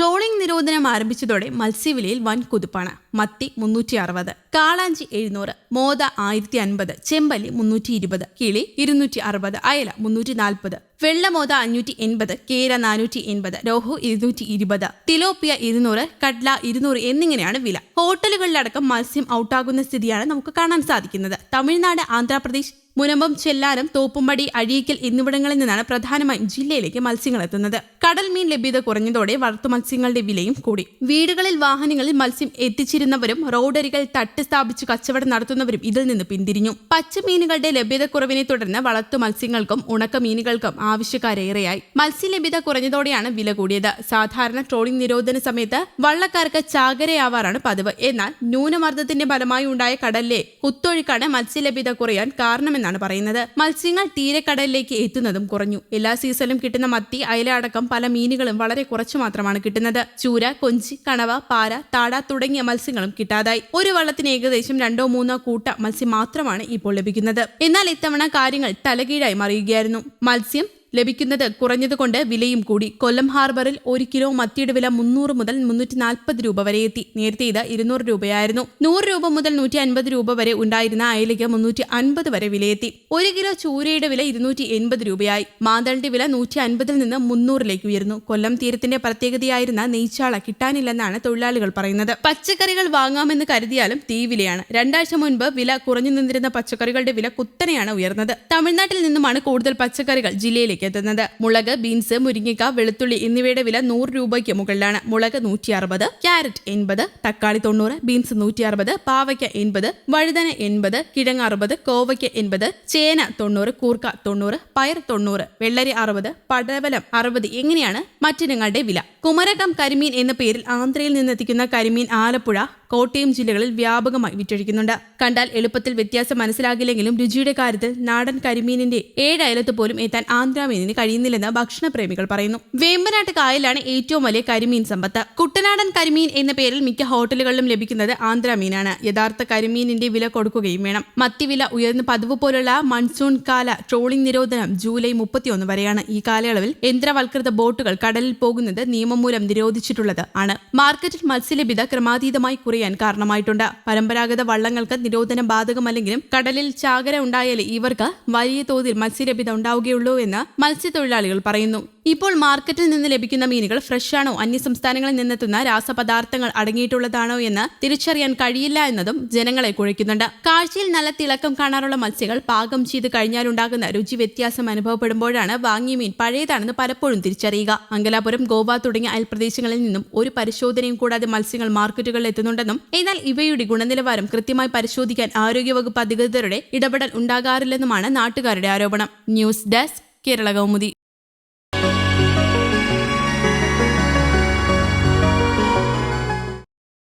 Trawling നിരോധനം ആരംഭിച്ചതോടെ മത്സ്യവിലയിൽ വൻ കുതിപ്പാണ്. മത്തി മുന്നൂറ്റി അറുപത് കാളാഞ്ചി എഴുന്നൂറ് മോത ആയിരത്തി അൻപത് ചെമ്പല്ലി മുന്നൂറ്റി ഇരുപത് കിളി ഇരുന്നൂറ്റി അറുപത് അയല മുന്നൂറ്റി നാൽപ്പത് വെള്ളമോത അഞ്ഞൂറ്റി എൺപത് കേര നാനൂറ്റി എൺപത് രോഹു ഇരുന്നൂറ്റി ഇരുപത് തിലോപ്പിയ ഇരുന്നൂറ് കട്ല ഇരുന്നൂറ് എന്നിങ്ങനെയാണ് വില. ഹോട്ടലുകളിലടക്കം മത്സ്യം ഔട്ടാകുന്ന സ്ഥിതിയാണ് നമുക്ക് കാണാൻ സാധിക്കുന്നത്. തമിഴ്നാട് ആന്ധ്രാപ്രദേശ് മുനമ്പം ചെല്ലാരം തോപ്പുംപടി അഴീക്കൽ എന്നിവിടങ്ങളിൽ നിന്നാണ് പ്രധാനമായും ജില്ലയിലേക്ക് മത്സ്യങ്ങൾ എത്തുന്നത്. കടൽ മീൻ ലഭ്യത കുറഞ്ഞതോടെ വളർത്തു മത്സ്യങ്ങളുടെ വിലയും കൂടി. വീടുകളിൽ വാഹനങ്ങളിൽ മത്സ്യം എത്തിച്ചിരുന്നവരും റോഡരികൾ തട്ട് സ്ഥാപിച്ച് കച്ചവടം നടത്തുന്നവരും ഇതിൽ നിന്ന് പിന്തിരിഞ്ഞു. പച്ചമീനുകളുടെ ലഭ്യത കുറവിനെ തുടർന്ന് വളർത്തു മത്സ്യങ്ങൾക്കും ഉണക്ക മീനുകൾക്കും ആവശ്യക്കാരേറെയായി. മത്സ്യ ലഭ്യത കുറഞ്ഞതോടെയാണ് വില കൂടിയത്. സാധാരണ ട്രോളിംഗ് നിരോധന സമയത്ത് വള്ളക്കാർക്ക് ചാകരയാവാറാണ് പതിവ്. എന്നാൽ ന്യൂനമർദ്ദത്തിന്റെ ഫലമായി ഉണ്ടായ കടലിലെ കുത്തൊഴുക്കാണ് മത്സ്യലഭ്യത കുറയാൻ കാരണമെന്നാണ് പറയുന്നത്. മത്സ്യങ്ങൾ തീരക്കടലിലേക്ക് എത്തുന്നതും കുറഞ്ഞു. എല്ലാ സീസണിലും കിട്ടുന്ന മത്തി അയല അടക്കം മീനുകളും വളരെ കുറച്ചു മാത്രമാണ് കിട്ടുന്നത്. ചൂര കൊഞ്ചി കണവ പാര താട തുടങ്ങിയ മത്സ്യങ്ങളും കിട്ടാതായി. ഒരു വള്ളത്തിന് ഏകദേശം രണ്ടോ മൂന്നോ കൂട്ട മത്സ്യം മാത്രമാണ് ഇപ്പോൾ ലഭിക്കുന്നത്. എന്നാൽ ഇത്തവണ കാര്യങ്ങൾ തലകീഴായി മറിയുകയായിരുന്നു. മത്സ്യം ലഭിക്കുന്നത് കുറഞ്ഞതുകൊണ്ട് വിലയും കൂടി. കൊല്ലം ഹാർബറിൽ ഒരു കിലോ മത്തിയുടെ വില മുന്നൂറ് മുതൽ മുന്നൂറ്റി നാൽപ്പത് രൂപ വരെ എത്തി. നേരത്തെ ഇത് ഇരുന്നൂറ് രൂപയായിരുന്നു. നൂറ് രൂപ മുതൽ നൂറ്റി അൻപത് രൂപ വരെ ഉണ്ടായിരുന്ന അയലയ്ക്ക് മുന്നൂറ്റി അൻപത് വരെ വിലയെത്തി. ഒരു കിലോ ചൂരയുടെ വില ഇരുന്നൂറ്റി എൺപത് രൂപയായി. മാന്തളിന്റെ വില നൂറ്റി അൻപതിൽ നിന്ന് മുന്നൂറിലേക്ക് ഉയർന്നു. കൊല്ലം തീരത്തിന്റെ പ്രത്യേകതയായിരുന്ന നെയ്ച്ചാള കിട്ടാനില്ലെന്നാണ് തൊഴിലാളികൾ പറയുന്നത്. പച്ചക്കറികൾ വാങ്ങാമെന്ന് കരുതിയാലും തീവിലയാണ് രണ്ടാഴ്ച മുൻപ് വില കുറഞ്ഞു നിന്നിരുന്ന പച്ചക്കറികളുടെ വില കുത്തനെയാണ് ഉയർന്നത്. തമിഴ്നാട്ടിൽ നിന്നുമാണ് കൂടുതൽ പച്ചക്കറികൾ ജില്ലയിലേക്ക് എത്തുന്നത്. മുളക് ബീൻസ് മുരിങ്ങയ്ക്ക വെളുത്തുള്ളി എന്നിവയുടെ വില നൂറ് രൂപയ്ക്ക് മുകളിലാണ്. മുളക് നൂറ്റി അറുപത് ക്യാരറ്റ് എൺപത് തക്കാളി തൊണ്ണൂറ് ബീൻസ് നൂറ്റി അറുപത് പാവയ്ക്ക എൺപത് വഴുതന എൺപത് കിഴങ്ങ് അറുപത് കോവയ്ക്ക എൺപത് ചേന തൊണ്ണൂറ് കൂർക്ക തൊണ്ണൂറ് പയർ തൊണ്ണൂറ് വെള്ളരി അറുപത് പടവലം അറുപത് എങ്ങനെയാണ് മറ്റിനങ്ങളുടെ വില? കുമരകം കരിമീൻ എന്ന പേരിൽ ആന്ധ്രയിൽ നിന്നെത്തിക്കുന്ന കരിമീൻ ആലപ്പുഴ കോട്ടയം ജില്ലകളിൽ വ്യാപകമായി വിറ്റഴിക്കുന്നുണ്ട്. കണ്ടാൽ എളുപ്പത്തിൽ വ്യത്യാസം മനസ്സിലാകില്ലെങ്കിലും രുചിയുടെ കാര്യത്തിൽ നാടൻ കരിമീനിന്റെ ഏഴ് അയലത്ത് പോലും എത്താൻ ആന്ധ്രാമീനിന് കഴിയുന്നില്ലെന്ന് ഭക്ഷണപ്രേമികൾ പറയുന്നു. വേമ്പനാട്ട് കായലാണ് ഏറ്റവും വലിയ കരിമീൻ സമ്പത്ത്. കുട്ടനാടൻ കരിമീൻ എന്ന പേരിൽ മിക്ക ഹോട്ടലുകളിലും ലഭിക്കുന്നത് ആന്ധ്രാമീനാണ് യഥാർത്ഥ കരിമീനിന്റെ വില കൊടുക്കുകയും വേണം. മത്തി വില ഉയർന്ന പതിവ് പോലുള്ള മൺസൂൺ കാല ട്രോളിംഗ് നിരോധനം ജൂലൈ മുപ്പത്തിയൊന്ന് വരെയാണ്. ഈ കാലയളവിൽ യന്ത്രവൽകൃത ബോട്ടുകൾ കടലിൽ പോകുന്നത് നിയമം മൂലം നിരോധിച്ചിട്ടുള്ളത് ആണ്. മാർക്കറ്റിൽ മത്സ്യലഭ്യത ക്രമാതീതമായി കുറയാൻ കാരണമായിട്ടുണ്ട്. പരമ്പരാഗത വള്ളങ്ങൾക്ക് നിരോധനം ബാധകമല്ലെങ്കിലും കടലിൽ ചാകര ഉണ്ടായാലേ ഇവർക്ക് വലിയ തോതിൽ മത്സ്യലഭ്യത ഉണ്ടാവുകയുള്ളൂ എന്ന് മത്സ്യത്തൊഴിലാളികൾ പറയുന്നു. ഇപ്പോൾ മാർക്കറ്റിൽ നിന്ന് ലഭിക്കുന്ന മീനുകൾ ഫ്രഷാണോ? അന്യസംസ്ഥാനങ്ങളിൽ നിന്നെത്തുന്ന രാസപദാർത്ഥങ്ങൾ അടങ്ങിയിട്ടുള്ളതാണോ എന്ന് തിരിച്ചറിയാൻ കഴിയില്ല എന്നതും ജനങ്ങളെ കുഴയ്ക്കുന്നുണ്ട്. കാഴ്ചയിൽ നല്ല തിളക്കം കാണാറുള്ള മത്സ്യങ്ങൾ പാകം ചെയ്ത് കഴിഞ്ഞാലുണ്ടാകുന്ന രുചി വ്യത്യാസം അനുഭവപ്പെടുമ്പോഴാണ് വാങ്ങിയ മീൻ പഴയതാണെന്ന് പലപ്പോഴും തിരിച്ചറിയുക. മംഗലാപുരം ഗോവ തുടങ്ങിയ അയൽപ്രദേശങ്ങളിൽ നിന്നും ഒരു പരിശോധനയും കൂടാതെ മത്സ്യങ്ങൾ മാർക്കറ്റുകളിൽ എത്തുന്നുണ്ടെന്നും എന്നാൽ ഇവയുടെ ഗുണനിലവാരം കൃത്യമായി പരിശോധിക്കാൻ ആരോഗ്യവകുപ്പ് അധികൃതരുടെ ഇടപെടൽ ഉണ്ടാകാറില്ലെന്നുമാണ് നാട്ടുകാരുടെ ആരോപണം. News desk Kerala Kaumudi.